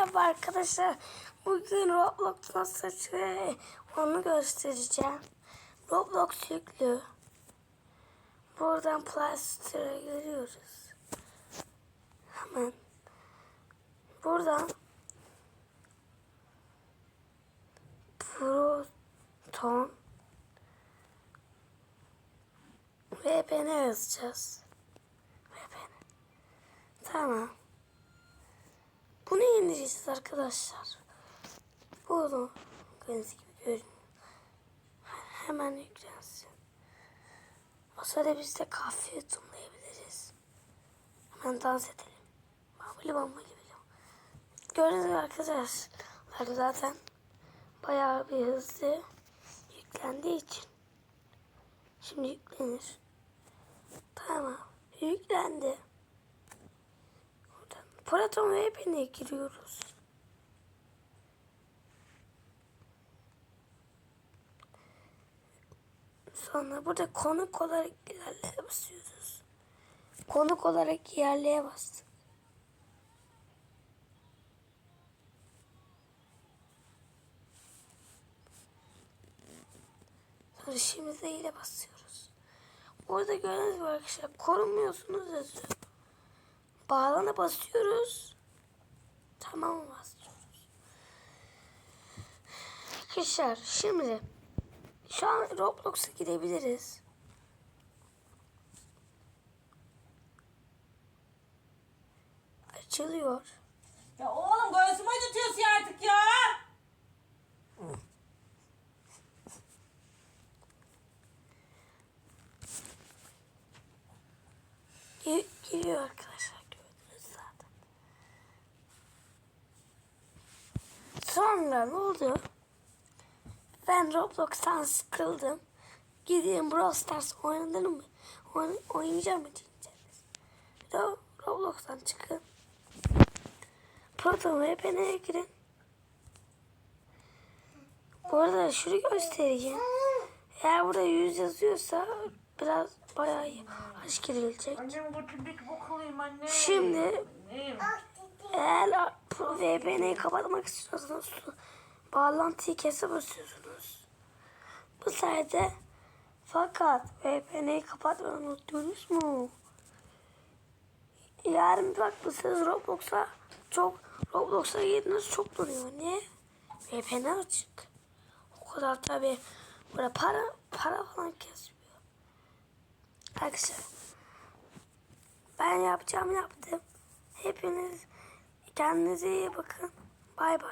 Merhaba arkadaşlar. Bugün Roblox nasıl açılıyor onu göstereceğim. Roblox yüklü. Buradan Plaster'a giriyoruz. Hemen. Buradan Proton VPN yazacağız. VPN. Tamam. Arkadaşlar. Bunu gördüğünüz gibi görün. Hemen yüklensin. O sırada biz de kahve yudumlayabiliriz. Hemen dans edelim. Bambili bambili bili. Gördüğünüz gibi arkadaşlar zaten bayağı bir hızlı yüklendiği için. Şimdi yüklenir. Tamam. Yüklendi. Buradan Proton VPN'e giriyoruz. Sonra burada konuk olarak ilerleye basıyoruz. Konuk olarak ilerleye bastık. Sonra şimdi de ile basıyoruz. Burada gördüğünüz gibi arkadaşlar korunmuyorsunuz yazıyor. Bağlana basıyoruz. Tamam basıyoruz. Arkadaşlar şimdi şu an Roblox'a girebiliriz. Açılıyor. Ya oğlum göğsümü acıtıyorsun artık ya. Gi- Giriyor arkadaşlar gördünüz zaten. Sonra ne oldu? Ben Roblox'tan sıkıldım. Gideyim Brawl Stars oynanır mı? Oyn oynayacağım mı diyeceğiz. Bir de Roblox'tan çıkın. Proton VPN'e girin. Bu arada şunu göstereyim. Eğer burada 100 yazıyorsa biraz bayağı. Aşk girilecek. Annem götürdük bok alayım anne. Şimdi eğer VPN'yi kapatmak istiyorsanız bağlantıyı kese basıyorsunuz. Bu sayede fakat VPN'yi kapatmayı unutuyoruz mu? Yarın bir bakmışsınız Roblox'a çok Roblox'a girdiğiniz çok duruyor. Niye? VPN açık. O kadar tabi böyle para para falan kesmiyor. Arkadaşlar ben yapacağım yaptım. Hepiniz kendinize iyi bakın. Bay bay.